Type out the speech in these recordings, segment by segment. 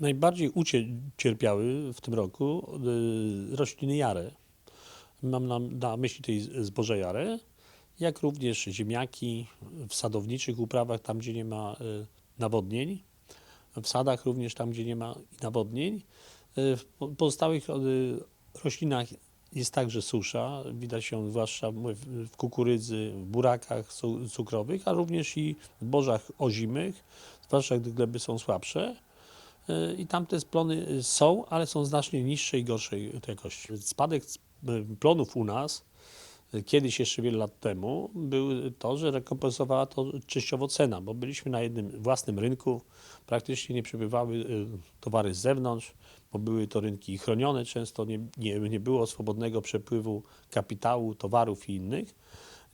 Najbardziej ucierpiały w tym roku y, rośliny jare. Mam na, na myśli tej zboże jare, jak również ziemniaki w sadowniczych uprawach, tam gdzie nie ma y, nawodnień, w sadach również tam, gdzie nie ma nawodnień. Y, W po- pozostałych roślinach jest także susza, widać ją zwłaszcza w kukurydzy, w burakach cu- cukrowych, a również i w zbożach ozimych, zwłaszcza gdy gleby są słabsze. Y, I tam te plony y, są, ale są znacznie niższej i gorszej jakości. Spadek y, plonów u nas kiedyś jeszcze wiele lat temu był to, że rekompensowała to częściowo cena, bo byliśmy na jednym własnym rynku, praktycznie nie przybywały y, towary z zewnątrz, bo były to rynki chronione, często nie, nie, nie było swobodnego przepływu kapitału, towarów i innych.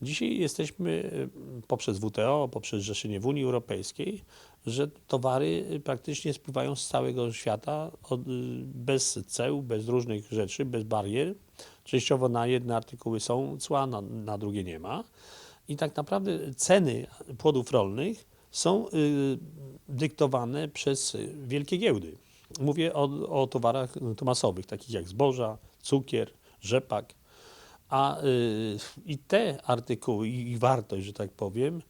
Dzisiaj jesteśmy y, poprzez WTO, poprzez zrzeszenie w Unii Europejskiej, że towary praktycznie spływają z całego świata od, y, bez ceł, bez różnych rzeczy, bez barier. Częściowo na jedne artykuły są cła, na, na drugie nie ma. I tak naprawdę ceny płodów rolnych są y, dyktowane przez wielkie giełdy. Mówię o, o towarach tomasowych, takich jak zboża, cukier, rzepak. A y, i te artykuły, i ich wartość, że tak powiem,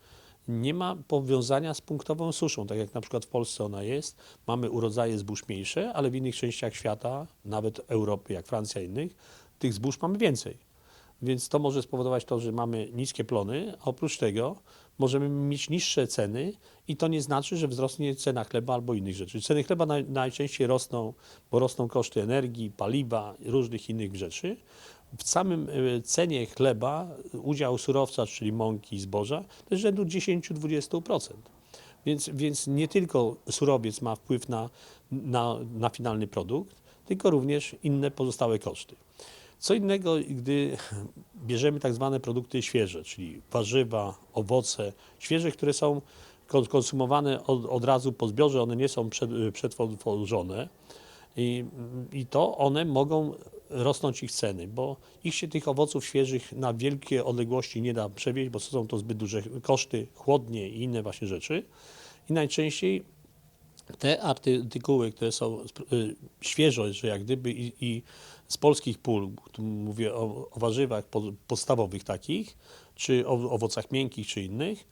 nie ma powiązania z punktową suszą, tak jak na przykład w Polsce ona jest. Mamy urodzaje zbóż mniejsze, ale w innych częściach świata, nawet Europy, jak Francja i innych, tych zbóż mamy więcej. Więc to może spowodować to, że mamy niskie plony, a oprócz tego możemy mieć niższe ceny i to nie znaczy, że wzrośnie cena chleba albo innych rzeczy. Ceny chleba naj, najczęściej rosną, bo rosną koszty energii, paliwa, różnych innych rzeczy. W samym y, cenie chleba udział surowca, czyli mąki i zboża, to jest rzędu 10-20%. Więc, więc nie tylko surowiec ma wpływ na, na, na finalny produkt, tylko również inne pozostałe koszty. Co innego, gdy bierzemy tak zwane produkty świeże, czyli warzywa, owoce, świeże, które są kon- konsumowane od, od razu po zbiorze, one nie są przetworzone i, i to one mogą rosnąć ich ceny, bo ich się tych owoców świeżych na wielkie odległości nie da przewieźć, bo są to zbyt duże koszty, chłodnie i inne właśnie rzeczy. I najczęściej te artykuły, które są y, świeżo, że jak gdyby i, i z polskich pól, mówię o, o warzywach po- podstawowych takich, czy o owocach miękkich, czy innych,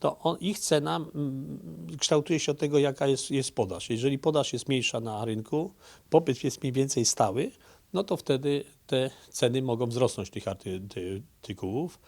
to on, ich cena mm, kształtuje się od tego, jaka jest, jest podaż. Jeżeli podaż jest mniejsza na rynku, popyt jest mniej więcej stały, no to wtedy te ceny mogą wzrosnąć tych arty- ty- artykułów.